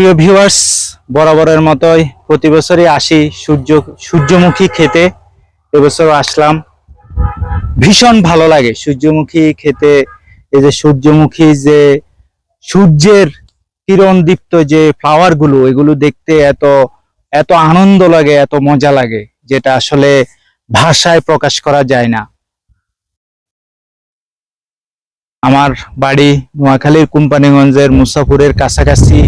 প্রিয় ভিউয়ার্স বরাবরের মতোই প্রতি বছরই আসি সূর্য, সূর্যমুখী খেতে। এবছরও আসলাম। ভীষণ ভালো লাগে সূর্যমুখী খেতে। এই যে সূর্যমুখী যে সূর্যের কিরণ দীপ্ত যে ফ্লাওয়ারগুলো, এগুলো দেখতে এত এত আনন্দ লাগে, এত মজা লাগে, যেটা আসলে ভাষায় প্রকাশ করা যায় না। আমার বাড়ি নোয়াখালীর কোম্পানিগঞ্জের মুসাফুরের কাছাকাছি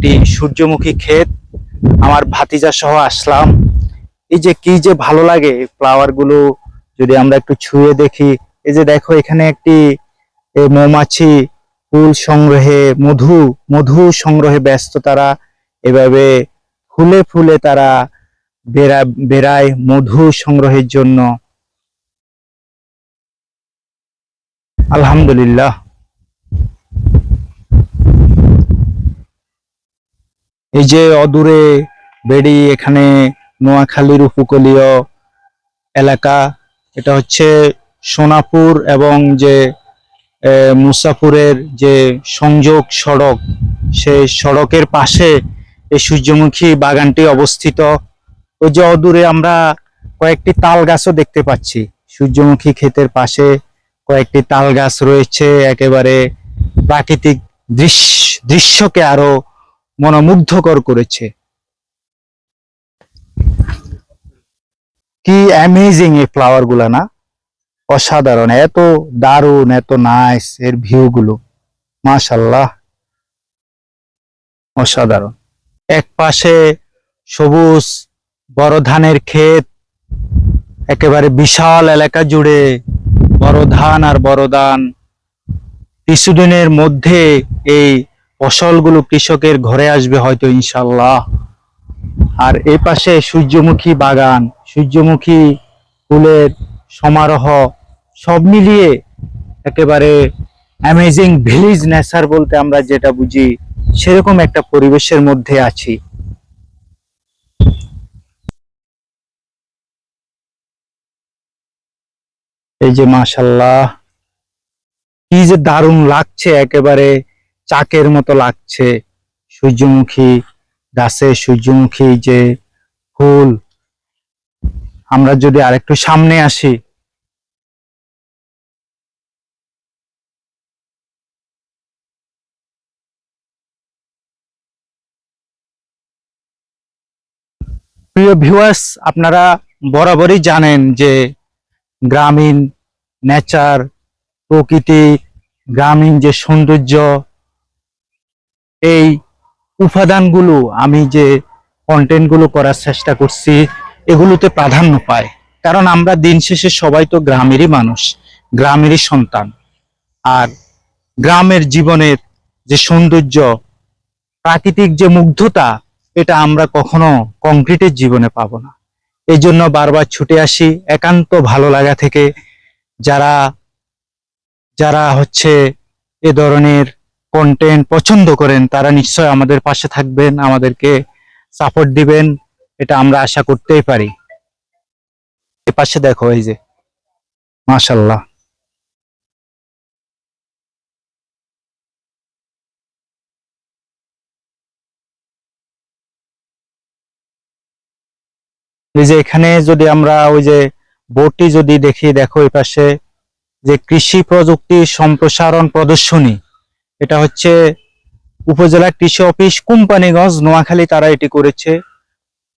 একটি সূর্যমুখী ক্ষেত, আমার ভাতিজা সহ আসলাম। এই যে কি যে ভালো লাগে ফ্লাওয়ারগুলো, যদি আমরা একটু ছুঁয়ে দেখি। এই যে দেখো, এখানে একটি মৌমাছি ফুল সংগ্রহে, মধু মধু সংগ্রহে ব্যস্ত তারা। এভাবে ফুলে ফুলে তারা বেড়া, বেড়ায় মধু সংগ্রহের জন্য। আলহামদুলিল্লাহ। এই যে অদূরে বেড়ি এখানে নোয়াখালীর উপকূলীয় এলাকা এটা হচ্ছে সোনাপুর এবং যে আহ, মুসাপুরের যে সংযোগ সড়ক সেই সড়কের পাশে এই সূর্যমুখী বাগানটি অবস্থিত। ওই যে অদূরে আমরা কয়েকটি তাল গাছও দেখতে পাচ্ছি। সূর্যমুখী ক্ষেতের পাশে কয়েকটি তাল গাছ রয়েছে একেবারে প্রাকৃতিক দৃশ্য দৃশ্যকে আরও মনোমুগ্ধকর করেছে। কি অ্যামেজিং এই ফ্লাওয়ারগুলা না? অসাধারণ, এত দারুণ, এত নাইস এর ভিউ গুলো মাশাল্লাহ অসাধারণ। এক পাশে সবুজ বড় ধানের ক্ষেত, একেবারে বিশাল এলাকা জুড়ে বড় ধান আর বড় ধান। কিছুদিনের মধ্যে এই ফসলগুলো কৃষকের ঘরে আসবে হয়তো ইনশাল্লাহ আর এই পাশে সূর্যমুখী বাগান, সূর্যমুখী ফুলের সমারোহ, সব মিলিয়ে একেবারে অ্যামেজিং ভিলেজ নেচার বলতে আমরা যেটা বুঝি, সেরকম একটা পরিবেশের মধ্যে আছি। এই যে মাশাল্লাহ কি যে দারুণ লাগছে একেবারে। চাকের মতো লাগছে। সূর্যমুখী গাছে সূর্যমুখী যে ফুল। আমরা যদি আরেকটু সামনে আসি। প্রিয় ভিউয়ার্স আপনারা বরাবরই জানেন যে গ্রামীণ নেচার প্রকৃতি, গ্রামীণ যে সৌন্দর্য এই উপাদানগুলো, আমি যে কন্টেন্টগুলো করার চেষ্টা করছি, এগুলোতে প্রাধান্য পায়। কারণ আমরা দিন শেষে সবাই তো গ্রামেরই মানুষ, গ্রামেরই সন্তান। আর গ্রামের জীবনের যে সৌন্দর্য, প্রাকৃতিক যে মুগ্ধতা, এটা আমরা কখনো কংক্রিটের জীবনে পাবো না। এই জন্য বারবার ছুটে আসি একান্ত ভালো লাগা থেকে, যারা যারা হচ্ছে এ ধরনের কন্টেন্ট পছন্দ করেন, তারা নিশ্চয় আমাদের পাশে থাকবেন, আমাদেরকে সাপোর্ট দিবেন, এটা আমরা আশা করতেই পারি। এ পাশে দেখো, এই যে মাশাল্লাহ এই যে এখানে যদি আমরা ওই যে বোর্ডটি যদি দেখি, দেখো এই পাশে যে কৃষি প্রযুক্তি সম্প্রসারণ প্রদর্শনী। এটা হচ্ছে উপজেলা কৃষি অফিস কোম্পানিগঞ্জ, নোয়াখালী। তারা এটি করেছে।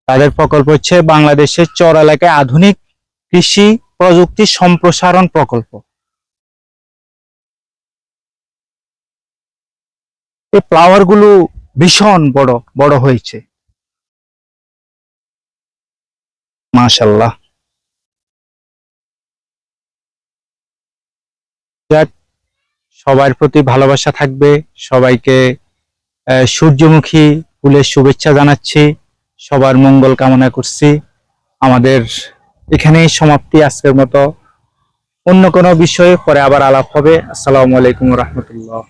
তাদের প্রকল্প হচ্ছে বাংলাদেশের চর এলাকায় আধুনিক কৃষি প্রযুক্তি সম্প্রসারণ প্রকল্প। এই ফ্লাওয়ারগুলো ভীষণ বড় বড় হয়েছে। মাশাল্লাহ যাক সবার প্রতি ভালোবাসা থাকবে। সবাইকে সূর্যমুখী ফুলের শুভেচ্ছা জানাচ্ছি। সবার মঙ্গল কামনা করছি। আমাদের এখানেই সমাপ্তি আজকের মতো। অন্য কোনো বিষয়ে পরে আবার আলাপ হবে। আসসালামু আলাইকুম রহমতুল্লাহ।